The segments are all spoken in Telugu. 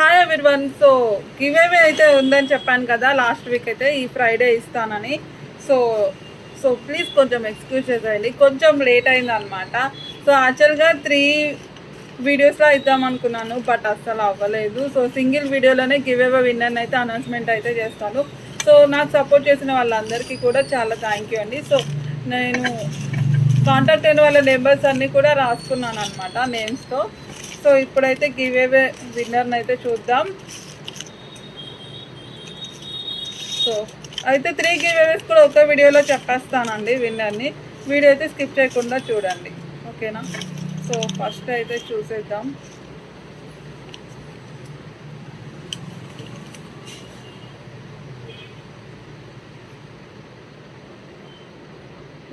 హాయ్ ఎవ్రీవన్ సో గివేవే అయితే ఉందని చెప్పాను కదా లాస్ట్ వీక్ అయితే ఈ ఫ్రైడే ఇస్తానని. సో సో ప్లీజ్ కొంచెం ఎక్స్క్యూజ్ చేసేయండి. కొంచెం లేట్ అయింది అనమాట సో యాక్చువల్గా త్రీ వీడియోస్లో ఇద్దాం అనుకున్నాను బట్ అస్సలు అవ్వలేదు. సో సింగిల్ వీడియోలోనే గివేవే విన్నర్ అయితే అనౌన్స్మెంట్ అయితే చేస్తాను. సో నాకు సపోర్ట్ చేసిన వాళ్ళందరికీ కూడా చాలా థ్యాంక్ యూ అండి. సో నేను కాంటాక్ట్ అయిన వాళ్ళ నెంబర్స్ అన్నీ కూడా రాసుకున్నాను అనమాట నేమ్స్తో సో ఇప్పుడైతే గివేవే విన్నర్ని అయితే చూద్దాం. సో అయితే త్రీ గివేవేస్ కూడా ఒక వీడియోలో చెప్పేస్తానండి విన్నర్ని. వీడియో అయితే స్కిప్ చేయకుండా చూడండి. ఓకేనా? సో ఫస్ట్ అయితే చూసేద్దాం.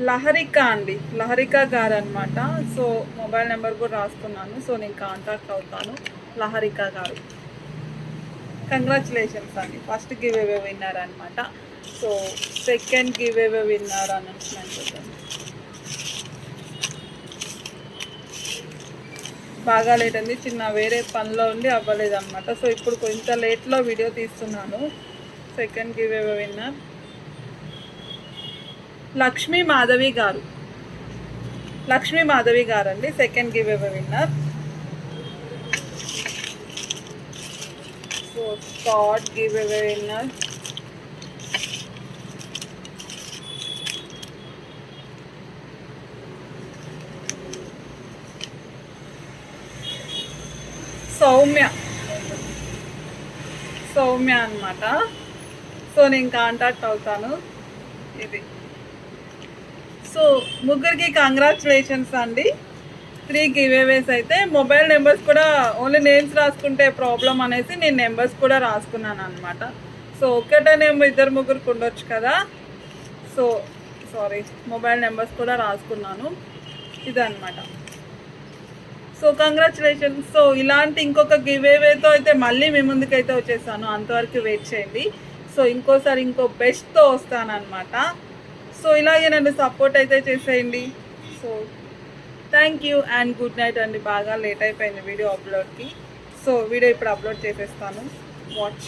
లహరిక అండి. లహరిక గారు అనమాట సో మొబైల్ నెంబర్ కూడా రాసుకున్నాను సో నేను కాంటాక్ట్ అవుతాను. లహరిక గారు. కంగ్రాచులేషన్స్ అండి. ఫస్ట్ గివ్ అవే విన్నారు అనమాట సో సెకండ్ గివ్ అవే విన్నారు అనౌన్స్మెంట్ బాగా లేట్ అండి చిన్న వేరే పనిలో ఉండి అవ్వలేదు అనమాట సో ఇప్పుడు కొంచెం లేట్లో వీడియో తీస్తున్నాను. Second give away winner Lakshmi Madhavi garu. Lakshmi Madhavi garu అండి second give away winner so thought give away winner Soumya. Soumya అన్నమాట. సో నేను కాంటాక్ట్ అవుతాను. ఇది. సో ముగ్గురికి కంగ్రాచులేషన్స్ అండి. త్రీ గివేవేస్ అయితే. మొబైల్ నెంబర్స్ కూడా ఓన్లీ నేమ్స్ రాసుకుంటే ప్రాబ్లం అనేసి నేను నెంబర్స్ కూడా రాసుకున్నాను అనమాట సో ఒక్కటే నేమ్ ఇద్దరు ముగ్గురికి ఉండొచ్చు కదా? సో సారీ మొబైల్ నెంబర్స్ కూడా రాసుకున్నాను. ఇదన్నమాట. సో కంగ్రాచులేషన్స్ సో ఇలాంటి ఇంకొక గివేవేతో అయితే మళ్ళీ మీ ముందుకైతే వచ్చేసాను. అంతవరకు వెయిట్ చేయండి. సో ఇంకోసారి ఇంకో బెస్ట్తో వస్తానన్నమాట. సో ఇలాగే నన్ను సపోర్ట్ అయితే చేసేయండి. So thank you and good night అండి. బాగా లేట్ అయిపోయింది వీడియో అప్లోడ్కి సో వీడియో ఇప్పుడు అప్లోడ్ చేసేస్తాను. వాచ్